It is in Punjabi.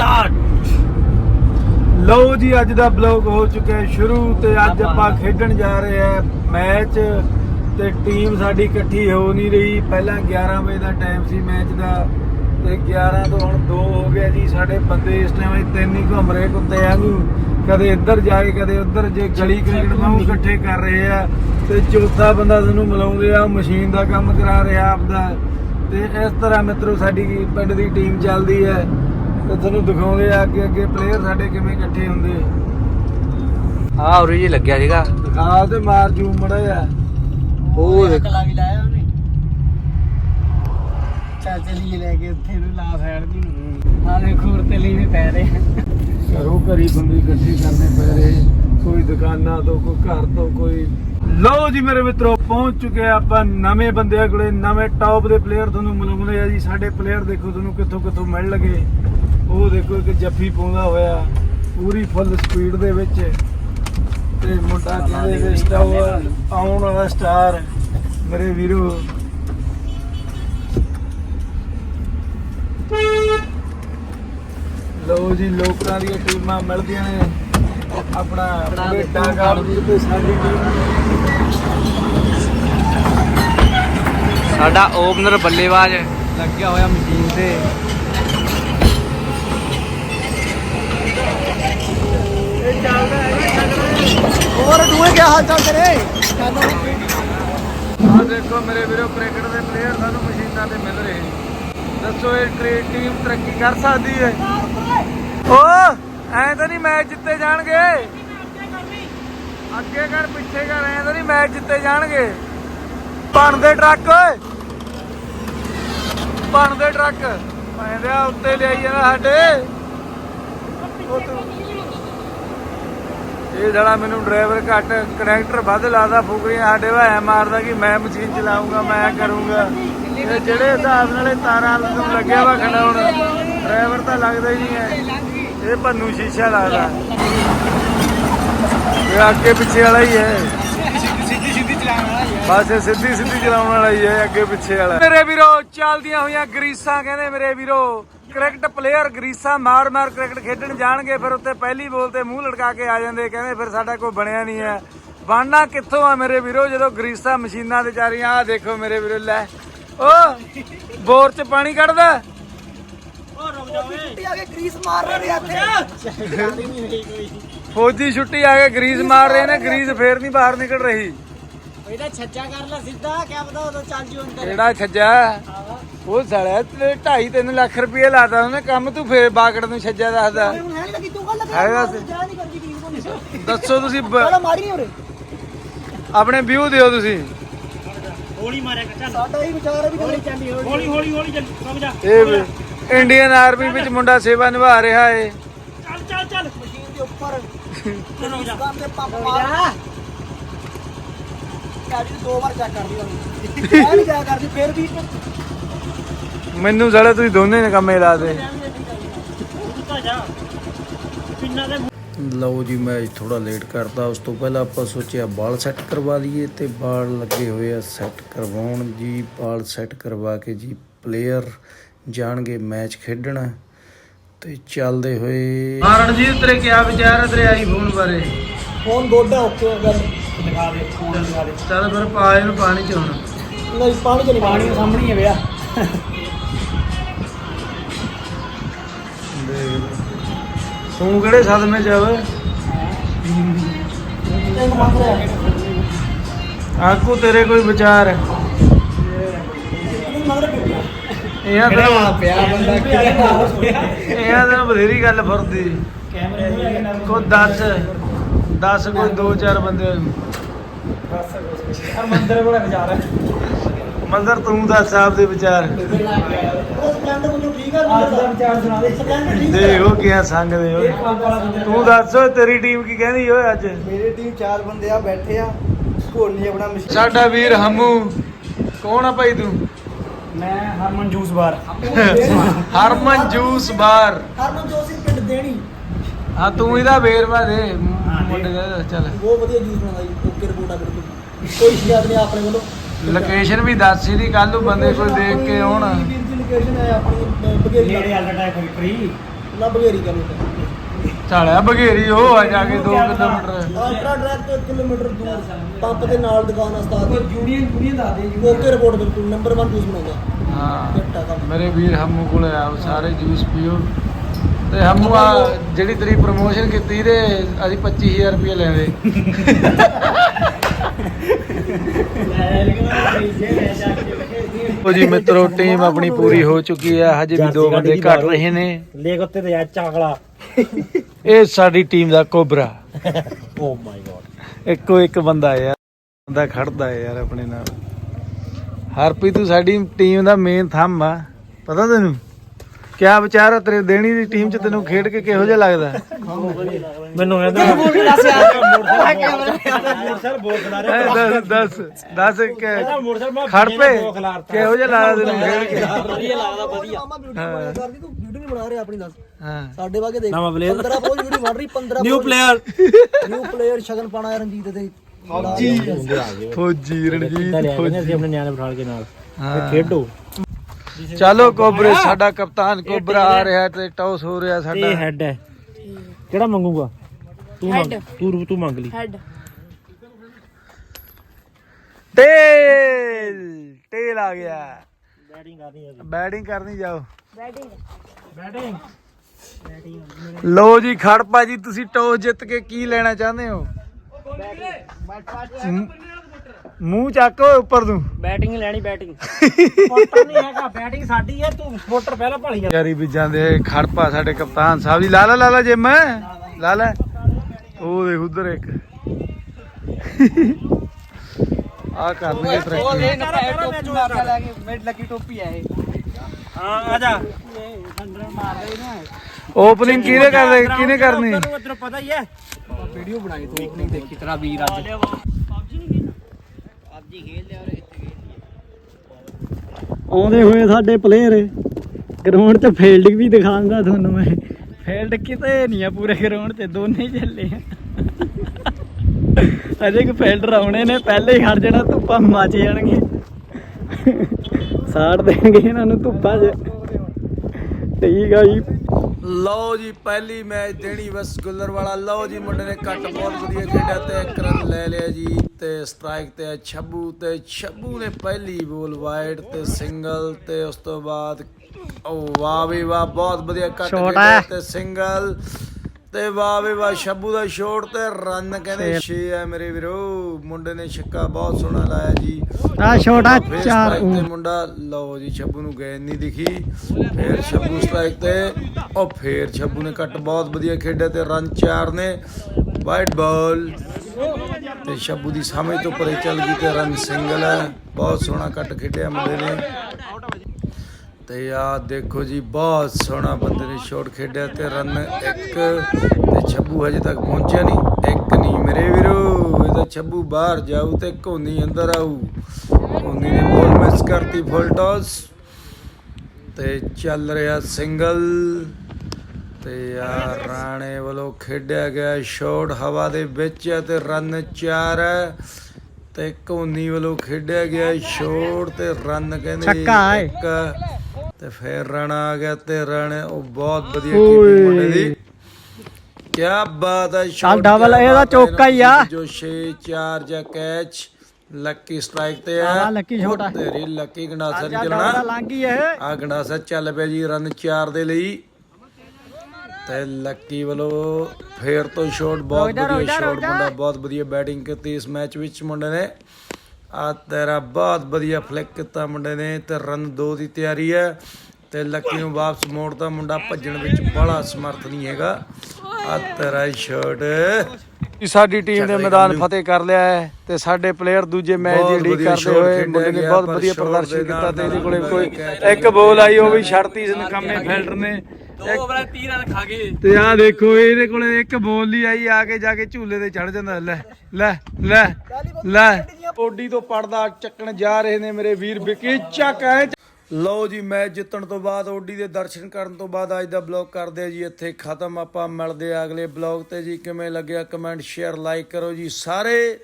ਸਟਾਰਟ। ਲਓ ਜੀ ਅੱਜ ਦਾ ਬਲੌਗ ਹੋ ਚੁੱਕਿਆ ਹੈ ਸ਼ੁਰੂ ਤੇ ਅੱਜ ਆਪਾਂ ਖੇਡਣ ਜਾ ਰਹੇ ਆ ਮੈਚ ਤੇ ਟੀਮ ਸਾਡੀ ਇਕੱਠੀ ਹੋ ਨਹੀਂ ਰਹੀ। ਪਹਿਲਾਂ 11 ਵਜੇ ਦਾ ਟਾਈਮ ਸੀ ਮੈਚ ਦਾ ਤੇ 11 ਤੋਂ ਹੁਣ 2 ਹੋ ਗਿਆ ਜੀ। ਸਾਡੇ ਬੰਦੇ ਇਸ ਟਾਈਮ ਤਿੰਨ ਹੀ ਘੁੰਮ ਰਹੇ ਕੁੱਤੇ ਵਾਂਗੂ। ਕਦੇ ਇੱਧਰ ਜਾਏ ਕਦੇ ਉੱਧਰ ਜੇ ਗਲੀ ਕ੍ਰਿਕਟ ਵਾਂਗੂ ਇਕੱਠੇ ਕਰ ਰਹੇ ਆ ਤੇ ਚੌਥਾ ਬੰਦਾ ਤੁਹਾਨੂੰ ਮਿਲਾਉਂਦੇ ਆ ਮਸ਼ੀਨ ਦਾ ਕੰਮ ਕਰਾ ਰਿਹਾ ਆਪਦਾ। ਤੇ ਇਸ ਤਰ੍ਹਾਂ ਮਿੱਤਰੋ ਸਾਡੀ ਪਿੰਡ ਦੀ ਟੀਮ ਚੱਲਦੀ ਹੈ। ਤੇ ਤੁਹਾਨੂੰ ਦਿਖਾਉਂਦੇ ਆ ਅੱਗੇ ਅੱਗੇ ਪਲੇਅਰ ਸਾਡੇ ਕਿਵੇਂ ਇਕੱਠੇ ਹੁੰਦੇ ਆ। ਉਰੇ ਜੀ ਲੱਗਿਆ ਸੀਗਾ। ਦਿਖਾ ਤੇ ਮਾਰ ਜੂ ਮੜਾ ਆ ਉਹ ਦੇਖ। ਕਲਾ ਵੀ ਲਾਇਆ ਉਹਨੇ। ਚੱਲ ਚਲੀਏ ਲੈ ਕੇ ਉੱਥੇ ਨੂੰ ਲਾ ਸਾਈਡ ਦੀ ਆ ਦੇਖੋ ਹੋਰ ਤੇ ਲਈ ਪੈ ਰਹੇ ਘਰੋਂ ਘਰੀ ਬੰਦੇ ਇਕੱਠੇ ਕਰਨੇ ਪੈ ਰਹੇ ਕੋਈ ਦੁਕਾਨਾਂ ਤੋਂ ਕੋਈ ਘਰ ਤੋਂ ਕੋਈ ਲਓ ਜੀ ਮੇਰੇ ਮਿੱਤਰੋ ਪਹੁੰਚ ਚੁੱਕੇ ਆ ਆਪਾਂ ਨਵੇਂ ਬੰਦਿਆਂ ਕੋਲੇ। ਨਵੇਂ ਟੌਪ ਦੇ ਪਲੇਅਰ ਤੁਹਾਨੂੰ ਮਿਲੂਗੇ ਆ ਜੀ। ਸਾਡੇ ਪਲੇਅਰ ਦੇਖੋ ਤੁਹਾਨੂੰ ਕਿੱਥੋਂ ਕਿੱਥੋਂ ਮਿਲ ਲਗੇ ਉਹ ਦੇਖੋ ਇੱਕ ਜੱਫੀ ਪਾਉਂਦਾ ਹੋਇਆ ਪੂਰੀ ਫੁੱਲ ਸਪੀਡ ਦੇ ਵਿੱਚ। ਤੇ ਮੁੰਡਾ ਕਹਿੰਦੇ ਵੀ ਸਟਾਰ ਆਉਣ ਵਾਲਾ ਸਟਾਰ ਮੇਰੇ ਵੀਰੋ। ਲਓ ਜੀ ਲੋਕਾਂ ਦੀਆਂ ਟੀਮਾਂ ਮਿਲਦੀਆਂ ਨੇ। ਆਪਣਾ ਬੇਟਾ ਗਾਲ ਤੇ ਸਾਡੀ ਟੀਮ। ਸਾਡਾ ਓਪਨਰ ਬੱਲੇਬਾਜ਼ ਲੱਗਿਆ ਹੋਇਆ ਮਸ਼ੀਨ ਤੇ। ਹੋਰ ਦੂਏ ਕੀ ਹਾਲ ਚਾਲ ਤੇਰੇ? ਆਹ ਦੇਖੋ ਮੇਰੇ ਵੀਰੋ, ਕ੍ਰਿਕਟ ਦੇ ਪਲੇਅਰ ਸਾਨੂੰ ਮਸ਼ੀਨਾਂ ਤੇ ਮਿਲ ਰਹੇ ਦੱਸੋ ਇਹ ਟ੍ਰੇ- ਟੀਮ ਤਰੱਕੀ ਕਰ ਸਕਦੀ ਹੈ? ਓ, ਐਂ ਤਾਂ ਨਹੀਂ ਮੈਚ ਜਿੱਤੇ ਜਾਣਗੇ? ਅੱਗੇ ਕਰ, ਪਿੱਛੇ ਕਰ, ਐਂ ਤਾਂ ਨਹੀਂ ਮੈਚ ਜਿੱਤੇ ਜਾਣਗੇ? ਬਣਦੇ ਟਰੱਕ, ਓਏ। ਬਣਦੇ ਟਰੱਕ। ਪੈਂਦੇ ਉੱਤੇ ਲਿਆਈ ਜਾਂਦਾ ਸਾਡੇ। ਉਹ ਤੂੰ ਇਹ ਜੜਾ ਮੈਨੂੰ ਡਰਾਈਵਰ ਘੱਟ ਕਨੈਕਟਰ ਵੱਧ ਲਾਦਾ ਫੁਕਰੀਆਂ, ਸਾਡੇ ਵਾ ਐ ਮਾਰਦਾ ਕਿ ਮੈਂ ਮਸ਼ੀਨ ਚਲਾਉਂਗਾ ਮੈਂ ਕਰੂੰਗਾ। ਇਹ ਜਿਹੜੇ ਹਿਸਾਬ ਨਾਲ ਇਹ ਤਾਰਾਂ ਨੂੰ ਲੱਗਿਆ ਵਾ ਖੜਾਉਣ ਡਰਾਈਵਰ ਤਾਂ ਲੱਗਦਾ ਹੀ ਨਹੀਂ ਹੈ। ਇਹ ਪੰਨੂ ਸ਼ੀਸ਼ਾ ਲੱਗਦਾ। ਇਹ ਅੱਗੇ ਪਿੱਛੇ ਵਾਲਾ ਹੀ ਹੈ। ਸਿੱਧੀ ਸਿੱਧੀ ਚਲਾਉਣ ਵਾਲਾ ਹੀ ਬਸ ਇਹ ਸਿੱਧੀ ਸਿੱਧੀ ਚਲਾਉਣ ਵਾਲਾ ਹੀ ਹੈ, ਅੱਗੇ ਪਿੱਛੇ ਵਾਲਾ। ਮੇਰੇ ਵੀਰੋ, ਚੱਲਦੀਆਂ ਹੋਈਆਂ ਗਰੀਸਾਂ, ਕਹਿੰਦੇ ਮੇਰੇ ਵੀਰੋ। ਕ੍ਰਿਕਟ ਪਲੇਅਰ ਗਰੀਸਾਂ ਮਾਰ ਮਾਰ ਕ੍ਰਿਕਟ ਖੇਡਣ ਜਾਣਗੇ ਫਿਰ ਉੱਤੇ ਪਹਿਲੀ ਬੋਲ ਤੇ ਮੂੰਹ ਲਟਕਾ ਕੇ ਆ ਜਾਂਦੇ ਕਹਿੰਦੇ ਫਿਰ ਸਾਡਾ ਕੋਈ ਬਣਿਆ ਨਹੀਂ ਹੈ। ਬਣਨਾ ਕਿੱਥੋਂ ਆ ਮੇਰੇ ਵੀਰੋ ਜਦੋਂ ਗਰੀਸਾਂ ਮਸ਼ੀਨਾਂ ਤੇ ਚਾਰੀਆਂ ਆ ਦੇਖੋ ਮੇਰੇ ਵੀਰੋ ਲੈ। ਓ ਬੋਰ ਚ ਪਾਣੀ ਕੱਢਦਾ। ਛੁੱਟੀ ਆ ਕੇ ਗਰੀਸ ਮਾਰ ਰਹੇ ਇੱਥੇ। ਫੌਜੀ ਛੁੱਟੀ ਆ ਕੇ ਗਰੀਸ ਮਾਰ ਰਹੇ ਨੇ ਗਰੀਸ ਫੇਰ ਨਹੀਂ ਬਾਹਰ ਨਿਕਲ ਰਹੀ। ਇਹਦਾ ਛੱਜਾ ਕਰ ਲੈ ਸਿੱਧਾ ਕਿਆ ਪਤਾ ਉਦੋਂ ਚੱਲ ਜੂ ਅੰਦਰ। ਕਿਹੜਾ ਛੱਜਾ? ਉਹ ਸਾਲਿਆ ਤੇ 2.5 3 ਲੱਖ ਰੁਪਏ ਲਾਤਾ ਉਹਨੇ ਕੰਮ ਤੂੰ ਫੇਰ ਬਾਗੜ ਨੂੰ ਛੱਜਾ ਦੱਸਦਾ। ਹੁਣ ਹੈ ਨਹੀਂ ਲੱਗੀ ਤੂੰ ਗੱਲ ਹੈਗਾ ਸੀ। ਜਾ ਨਹੀਂ ਕਰਦੀ ਗਰੀਸ ਕੋਲ ਦੱਸੋ ਤੁਸੀਂ ਬ- ਚਲੋ ਮਾਰੀ ਨਹੀਂ ਉਰੇ ਆਪਣੇ ਵਿਊ ਦਿਓ ਤੁਸੀਂ। ਹੌਲੀ ਮਾਰਿਆ ਕਰ ਚੱਲ। ਸਾਡਾ ਹੀ ਵਿਚਾਰ ਹੈ ਵੀ ਹੌਲੀ ਚੱਲੀ ਹੌਲੀ ਹੌਲੀ ਹੌਲੀ ਚੱਲ ਰੁਕ ਜਾ ਇਹ ਵੀ ਇੰਡੀਅਨ ਆਰਮੀ ਵਿੱਚ ਮੁੰਡਾ ਸੇਵਾ ਨਿਭਾ ਰਿਹਾ ਏ। ਚੱਲ ਚੱਲ ਚੱਲ। ਮਸ਼ੀਨ ਦੇ ਉੱਪਰ। ਰੁਕ ਜਾ। ਕੰਮ ਤੇ ਪੰਪ ਮਾਰ ਕਾਜੀ ਦੋ ਵਾਰ ਚੈੱਕ ਕਰਦੀ ਉਹਨੂੰ ਇਹ ਨਹੀਂ ਜਾ ਕਰਦੀ ਫਿਰ ਵੀ ਮੈਨੂੰ ਸਾਲੇ ਤੁਸੀਂ ਦੋਨੇ ਨੇ ਕੰਮੇ ਲਾ ਦੇ। ਲਓ ਜੀ ਮੈਚ ਥੋੜਾ ਲੇਟ ਕਰਤਾ ਉਸ ਤੋਂ ਪਹਿਲਾਂ ਆਪਾਂ ਸੋਚਿਆ ਬਾਲ ਸੈੱਟ ਕਰਵਾ ਲਈਏ ਤੇ ਬਾਲ ਲੱਗੇ ਹੋਏ ਆ ਸੈੱਟ ਕਰਵਾਉਣ। ਜੀ ਬਾਲ ਸੈੱਟ ਕਰਵਾ ਕੇ ਜੀ ਪਲੇਅਰ ਜਾਣਗੇ ਮੈਚ ਖੇਡਣ। ਤੇ ਚੱਲਦੇ ਹੋਏ ਰਣਜੀਤ ਤੇਰੇ ਕੀ ਵਿਚਾਰ ਹੈ ਤੇਰੇ ਆਈਫੋਨ ਬਾਰੇ? ਫੋਨ ਗੋਡਾ ਓਕੇ ਗੱਲ। ਦਿਖਾ ਦੇ ਫੋਨ ਦਿਖਾ ਦੇ। ਚੱਲ ਫਿਰ ਪਾ ਇਹਨੂੰ ਪਾਣੀ ਚ ਹੁਣ। ਨਹੀਂ ਪਾਣੀ ਚ ਨਹੀਂ ਪਾਣੀ। ਸਾਹਮਣੇ ਹੀ ਹੈ ਵਿਆ ਤੂੰ ਕਿਹੜੇ ਸਦਮੇ ਚ ਮੰਗ ਰਿਹਾ ਆਕੂ ਤੇਰੇ ਕੋਈ ਵਿਚਾਰ ਰਿਹਾ ਇਹਨਾਂ ਤਾਂ ਪਿਆ ਬੰਦਾ ਇਹਨਾਂ ਤਾਂ ਬਥੇਰੀ ਗੱਲ ਫੁਰਦੀ। ਕੈਮਰੇ ਕੋਈ 10 10 ਕੋਈ 2-4 ਬੰਦੇ। ਮੰਦਰ ਕੋਲ ਵਿਚਾਰ ਹੈ। ਮੰਦਰ ਤੂੰ ਦੱਸ ਆਪ ਦੇ ਵਿਚਾਰ। ਉਹ ਸਪਲੈਂਡਰ ਮੈਨੂੰ ਠੀਕ ਆ ਅੱਜ ਦਾ ਵਿਚਾਰ ਸੁਣਾ ਦੇ ਸਪਲੈਂਡਰ ਠੀਕ ਆ ਦੇਖੋ ਕਿਆ ਸੰਗਦੇ ਓਏ। ਤੂੰ ਦੱਸ ਓਏ ਤੇਰੀ ਟੀਮ ਕੀ ਕਹਿੰਦੀ ਓਏ ਅੱਜ? ਮੇਰੀ ਟੀਮ ਚਾਰ ਬੰਦੇ ਆ ਬੈਠੇ ਆ। ਘੋੜਨੀ ਆਪਣਾ ਮਸ਼ੀਨ ਸਾਡਾ ਵੀਰ ਹਮੂ। ਕੌਣ ਆ ਭਾਈ ਤੂੰ? ਮੈਂ Harman juice bar. Harman juice bar. Harman Jot Singh ਪਿੰਡ ਦੇਣੀ। ਹਾਂ ਤੂੰ ਇਹਦਾ ਵੇਰਵਾ ਦੇ ਮੁੰਡੇ ਦਾ ਚੱਲ। ਬਹੁਤ ਵਧੀਆ ਜੂਸ ਬਣਾਉਂਦਾ ਜੀ ਓਕੇ ਰਿਪੋਰਟ ਆ ਬਿਲਕੁਲ। ਕੋਈ ਸ਼ਿਕਾਇਤ ਨਹੀਂ ਆਪਣੇ ਵੱਲੋਂ। ਲੋਕੇਸ਼ਨ ਵੀ ਦੱਸ ਇਹਦੀ ਕੱਲ ਨੂੰ ਬੰਦੇ ਕੋਈ ਦੇਖ ਕੇ ਆਉਣ। ਵੀਰ ਦੀ ਲੋਕੇਸ਼ਨ ਹੈ ਆਪਣੀ ਬਗੇਰੀ ਨੇੜੇ ਆਲਟਾ ਟਾਈਪ ਫੈਕਟਰੀ ਨਾ ਬਗੇਰੀ ਕਰੂ ਝਾਲਿਆ ਬਗੇਰੀ ਉਹ ਆ ਜਾ ਕੇ 2 ਕਿਲੋਮੀਟਰ। ਅਲਟਰਾ ਟਰੈਕ ਤੋਂ 1 ਕਿਲੋਮੀਟਰ ਦੂਰ ਪੰਪ ਦੇ ਨਾਲ ਦੁਕਾਨ ਆ ਉਸਤਾਦ ਦੀ। ਜੂਨੀਅਰ ਜੂਨੀਅਰ ਦੱਸ ਦੇ ਓਕੇ ਰਿਪੋਰਟ ਬਿਲਕੁਲ ਨੰਬਰ 1 ਜੂਸ ਬਣਾਉਂਦਾ। ਹਾਂ ਮੇਰੇ ਵੀਰ ਹਮੂ ਕੋਲ ਆਓ ਸਾਰੇ ਜੂਸ ਪੀਓ। ਤੇ ਹਮੂ ਆ ਜਿਹੜੀ ਤੇਰੀ ਪ੍ਰਮੋਸ਼ਨ ਕੀਤੀ ਤੇ ਅਸੀਂ 25000 ਰੁਪਏ ਲੈਂਦੇ ਉਹ ਜੀ ਮਿੱਤਰੋ ਟੀਮ ਆਪਣੀ ਪੂਰੀ ਹੋ ਚੁੱਕੀ ਹੈ। ਹਜੇ ਵੀ ਦੋ ਬੰਦੇ ਘੱਟ ਰਹੇ ਨੇ। ਲੈ ਉੱਤੇ ਤੇ ਚਾਕਲਾ ਇਹ ਸਾਡੀ ਟੀਮ ਦਾ ਕੋਬਰਾ। ਓ ਮਾਈ ਗॉड ਇੱਕੋ ਇੱਕ ਬੰਦਾ ਯਾਰ ਬੰਦਾ ਖੜਦਾ ਯਾਰ ਆਪਣੇ ਨਾਲ। ਹਰਪ੍ਰੀਤ ਤੂੰ ਸਾਡੀ ਟੀਮ ਦਾ ਮੇਨ ਥੰਮ ਆ। ਪਤਾ ਤੈਨੂੰ? ਕਿਆ ਵਿਚਾਰ ਆ ਤੇਰੇ ਦੇਣੀ ਦੀ ਟੀਮ ਚ ਤੈਨੂੰ ਖੇਡ ਕੇ ਕਿਹੋ ਜਿਹਾ ਲੱਗਦਾ? ਮੈਨੂੰ ਕਹਿੰਦਾ ਮੋਟਰਸਾਈਕਲ ਬੋਲ ਖਲਾ ਐ ਦੱਸ ਦੱਸ ਦੱਸ ਕਿ ਮੋਟਰਸਾਈਕਲ ਮੈਂ ਖੜ ਪੇ ਬੋਲ ਖਿਲਾਰਤਾ। ਕਿਹੋ ਜਿਹਾ ਲੱਗਦਾ ਤੈਨੂੰ ਖੇਡ ਕੇ? ਵਧੀਆ ਲੱਗਦਾ ਵਧੀਆ। ਮਾਮਾ ਵੀਡੀਓ ਬਣਾ ਕਰਦੀ ਤੂੰ ਵੀਡੀਓ ਨਹੀਂ ਬਣਾ ਰਿਹਾ ਆਪਣੀ ਦੱਸ। ਹਾਂ। ਸਾਡੇ ਵਾਗੇ ਦੇਖ ਨਵਾਂ player। 15 ਪੋਜ ਵੀਡੀਓ ਬਣ ਰਹੀ 15 ਨਿਊ ਪਲੇਅਰ ਨਿਊ ਪਲੇਅਰ ਸ਼ਗਨ ਪਾਣਾ ਰਣਜੀਤ ਦੇ। ਫੌਜੀ। ਰਣਜੀਤ ਅਸੀਂ ਫੌਜੀ। ਆਪਣੇ ਨਿਆਣੇ ਬਿਠਾ ਕੇ ਨਾਲ। ਹਾਂ। ਖੇਡੋ। ਚਲੋ ਕੋਬਰੇ ਸਾਡਾ ਕਪਤਾਨ ਕੋਬਰਾ ਆ ਰਿਹਾ ਤੇ ਟੌਸ ਹੋ ਰਿਹਾ ਇਹ ਸਾਡਾ ਹੈਡ ਹੈ। ਕਿਹੜਾ ਮੰਗੂਗਾ? ਤੂੰ ਮੰਗ ਤੂੰ ਤੂੰ ਮੰਗ ਲਈ। ਹੈਡ ਟੇਲ ਟੇਲ ਆ ਗਿਆ। ਬੈਟਿੰਗ ਕਰਨੀ ਹੈ ਬੈਟਿੰਗ ਕਰਨੀ ਜਾਓ। ਬੈਟਿੰਗ ਬੈਟਿੰਗ ਲੋ ਜੀ ਖੜਪਾ ਜੀ ਤੁਸੀਂ ਟੌਸ ਜਿੱਤ ਕੇ ਕੀ ਲੈਣਾ ਚਾਹੁੰਦੇ ਹੋ? ਮੂੰਹ ਚੱਕ ਓਏ ਉੱਪਰ ਤੂੰ ਬੈਟਿੰਗ ਲੈਣੀ ਬੈਟਿੰਗ। ਸਪੋਰਟਰ ਨਹੀਂ ਹੈਗਾ ਬੈਟਿੰਗ ਸਾਡੀ ਹੈ ਤੂੰ ਸਪੋਰਟਰ ਪਹਿਲਾਂ ਭਾਲੀ ਜਾ। ਯਾਰੀ ਬੀਜਾਂ ਦੇ ਖੜਪਾ ਸਾਡੇ ਕਪਤਾਨ ਸਾਹਿਬ ਜੀ। ਲਾ ਲਾ ਲਾ ਲਾ ਜਿਮ। ਲਾ ਲੈ। ਉਹ ਦੇਖ ਉਧਰ ਇੱਕ। ਆ ਕਰਨਗੇ ਲੱਕੀ ਟੋਪੀ ਆ ਇਹ। ਹਾਂ ਆ ਜਾ। ਓਪਨਿੰਗ ਕਿਹਨੇ ਕਰਦੇ ਕਿਹਨੇ ਕਰਨੀ? ਉਧਰ ਪਤਾ ਹੀ ਹੈ। ਵੀਡੀਓ ਬਣਾਈ ਤੂੰ ਨਹੀਂ ਦੇਖੀ ਤੇਰਾ ਵੀਰ ਅੱਜ। ਆਉਂਦੇ ਹੋਏ ਸਾਡੇ ਪਲੇਅਰ ਗਰਾਊਂਡ 'ਚ ਫੀਲਡਿੰਗ ਵੀ ਦਿਖਾਉਂਦਾ ਤੁਹਾਨੂੰ ਮੈਂ। ਫੀਲਡ ਕਿਤੇ ਨਹੀਂ ਆ ਪੂਰੇ ਗਰਾਊਂਡ ਚ ਦੋਨੇ ਹੀ ਚੱਲੇ ਆ। ਅਜੇ ਕਿ ਫੀਲਡਰ ਆਉਣੇ ਨੇ, ਪਹਿਲੇ ਹੀ ਖੜ ਜਾਣਾ ਧੁੱਪਾਂ ਮੱਚ ਜਾਣਗੇ। ਸਾੜ ਦੇਣਗੇ ਇਹਨਾਂ ਨੂੰ ਧੁੱਪਾਂ 'ਚ। ਠੀਕ ਆ ਜੀ। ਲਓ ਜੀ ਪਹਿਲੀ ਮੈਚ ਦੇਣੀ ਬਸ ਗੁੱਲਰ ਵਾਲਾ। ਲਓ ਜੀ ਮੁੰਡੇ ਨੇ ਕੱਟ ਬਹੁਤ ਵਧੀਆ ਖੇਡਿਆ ਤੇ ਇੱਕ ਰਨ ਲੈ ਲਿਆ ਜੀ ਤੇ ਸਟ੍ਰਾਈਕ ਤੇ ਛੱਬੂ ਤੇ ਛੱਬੂ ਨੇ ਪਹਿਲੀ ਬੋਲ ਵਾਈਡ ਤੇ ਸਿੰਗਲ ਤੇ ਉਸ ਤੋਂ ਬਾਅਦ ਉਹ ਵਾਹ ਵੀ ਵਾਹ ਬਹੁਤ ਵਧੀਆ ਕੱਟ ਖੇਡਿਆ ਤੇ ਸਿੰਗਲ ਤੇ ਵਾਹ ਵੀ ਵਾਹ ਛੱਬੂ ਦਾ ਸ਼ੋਟ ਤੇ ਰਨ ਕਹਿੰਦੇ 6 ਹੈ ਮੇਰੇ ਵੀਰੋ। ਮੁੰਡੇ ਨੇ ਛੱਕਾ ਬਹੁਤ ਸੋਹਣਾ ਲਾਇਆ ਜੀ। ਆ ਛੋਟਾ ਚਾਰ ਤੇ ਮੁੰਡਾ ਲਓ ਜੀ ਛੱਬੂ ਨੂੰ ਗੇਂਦ ਨਹੀਂ ਦਿਖੀ। ਫਿਰ ਛੱਬੂ ਸਟ੍ਰਾਈਕ ਤੇ ਉਹ ਫਿਰ ਛੱਬੂ ਨੇ ਕੱਟ ਬਹੁਤ ਵਧੀਆ ਖੇਡਿਆ ਤੇ ਰਨ ਚਾਰ ਨੇ। ਵਾਈਟ ਬਾਲ ਤੇ ਛੱਬੂ ਦੀ ਸਮਝ ਤੋਂ ਪਰੇ ਚੱਲ ਗਈ ਤੇ ਰਨ ਸਿੰਗਲ ਹੈ। ਬਹੁਤ ਸੋਹਣਾ ਕੱਟ ਖੇਡਿਆ ਮੁੰਡੇ ਨੇ। ਤੇ ਆ ਦੇਖੋ ਜੀ ਬਹੁਤ ਸੋਹਣਾ ਬੰਦੇ ਨੇ ਸ਼ਾਟ ਖੇਡਿਆ ਤੇ ਰਨ ਇੱਕ ਤੇ ਛੱਬੂ ਹਜੇ ਤੱਕ ਪਹੁੰਚਿਆ ਨਹੀਂ ਇੱਕ ਨਹੀਂ ਮੇਰੇ ਵੀਰੋ ਇਹ ਤਾਂ ਛੱਬੂ ਬਾਹਰ ਜਾਊ ਤੇ ਕੋਨੀ ਅੰਦਰ ਆਊ ਕੋਨੀ ਨੇ ਬੋਲ ਮਿਸ ਕਰਤੀ ਫੁੱਲ ਟਾਸ ਤੇ ਚੱਲ ਰਿਹਾ ਸਿੰਗਲ ਤੇ ਆ ਰਾਣੇ ਵੱਲੋਂ ਖੇਡਿਆ ਗਿਆ ਸ਼ਾਟ ਹਵਾ ਦੇ ਵਿੱਚ ਹੈ ਤੇ ਰਨ ਚਾਰ ਹੈ ਤੇ ਕੋਨੀ ਵੱਲੋਂ ਖੇਡਿਆ ਗਿਆ ਸ਼ਾਟ ਤੇ ਰਨ ਕਹਿੰਦੇ। ਇੱਕ ਤੇ ਫਿਰ ਰਨ ਆ ਗਿਆ ਤੇ ਰਨ ਉਹ ਬਹੁਤ ਵਧੀਆ ਕੀਤੀ ਮੁੰਡੇ ਦੀ। ਕੀ ਬਾਤ ਹੈ double ਕਿਆ ਇਹਦਾ ਚੌਕਾ ਹੀ ਆ। ਜੋ 6 4 ਜਾਂ ਕੈਚ ਲੱਕੀ ਸਟ੍ਰਾਈਕ ਤੇ ਆ। ਲੱਕੀ shot ਆ। ਤੇਰੀ ਲੱਕੀ ਆ ਚੱਲਣਾ ਇਹ। ਆ ਗੰਡਾਸਾ ਚੱਲ ਪਿਆ ਜੀ ਰਨ 4 ਦੇ ਲਈ। ਤੇ ਲੱਕੀ ਵੱਲੋਂ ਫੇਰ ਤੋਂ ਸ਼ਾਟ ਬਹੁਤ ਵਧੀਆ ਸ਼ਾਟ। ਮੁੰਡਾ ਬਹੁਤ ਵਧੀਆ ਬੈਟਿੰਗ ਕੀਤੀ ਇਸ ਮੈਚ ਵਿੱਚ ਮੁੰਡੇ ਨੇ। ਆ ਤੇਰਾ ਬਹੁਤ ਵਧੀਆ ਫਲਿੱਕ ਕੀਤਾ ਮੁੰਡੇ ਨੇ ਤੇ ਰਨ 2 ਦੀ ਤਿਆਰੀ ਹੈ ਤੇ ਲੱਕੀ ਨੂੰ ਵਾਪਸ ਮੋੜਦਾ ਮੁੰਡਾ ਭੱਜਣ ਵਿੱਚ ਬੜਾ ਸਮਰਥ ਨਹੀਂ ਹੈਗਾ। ਆ ਤੇਰਾ ਸ਼ਾਟ ਸਾਡੀ ਟੀਮ ਨੇ ਮੈਦਾਨ ਫਤਿਹ ਕਰ ਲਿਆ ਹੈ ਤੇ ਸਾਡੇ ਪਲੇਅਰ ਦੂਜੇ ਮੈਚ ਦੀ ਕਰਦੇ ਹੋਏ ਮੁੰਡੇ ਨੇ ਬਹੁਤ ਵਧੀਆ ਪ੍ਰਦਰਸ਼ਨ ਕੀਤਾ ਤੇ ਇਹਦੇ ਕੋਲੇ ਕੋਈ ਇੱਕ ਬੋਲ ਆਈ ਉਹ ਵੀ ਛੜਤੀ ਇਸ ਨਕਾਮੇ ਫੀਲਡਰ ਨੇ। ਦੋ ਓਵਰਾਂ 30 ਰਨ ਖਾ ਗਏ। ਤੇ ਆ ਦੇਖੋ, ਇਹਦੇ ਕੋਲੇ ਇੱਕ ਬੋਲ ਨਹੀਂ ਆਈ, ਆ ਕੇ ਜਾ ਕੇ ਝੂਲੇ ਤੇ ਚੜ ਜਾਂਦਾ। ਲੈ ਲੈ ਲੈ ਲੈ। ਓਡੀ ਤੋਂ ਪੜਦਾ ਚੱਕਣ ਜਾ ਰਹੇ ਨੇ ਮੇਰੇ ਵੀਰ ਵਿਕੀ ਚੱਕ, ਐ ਲਓ ਜੀ, ਮੈਚ ਜਿੱਤਣ ਤੋਂ ਬਾਅਦ ਓਡੀ ਦੇ ਦਰਸ਼ਨ ਕਰਨ ਤੋਂ ਬਾਅਦ ਅੱਜ ਦਾ ਬਲੌਗ ਕਰਦੇ ਆ ਜੀ ਇੱਥੇ ਖਤਮ। ਆਪਾਂ ਮਿਲਦੇ ਆ ਅਗਲੇ ਬਲੌਗ ਤੇ ਜੀ। ਕਿਵੇਂ ਲੱਗਿਆ ਕਮੈਂਟ, ਸ਼ੇਅਰ, ਲਾਈਕ ਕਰੋ ਜੀ ਸਾਰੇ।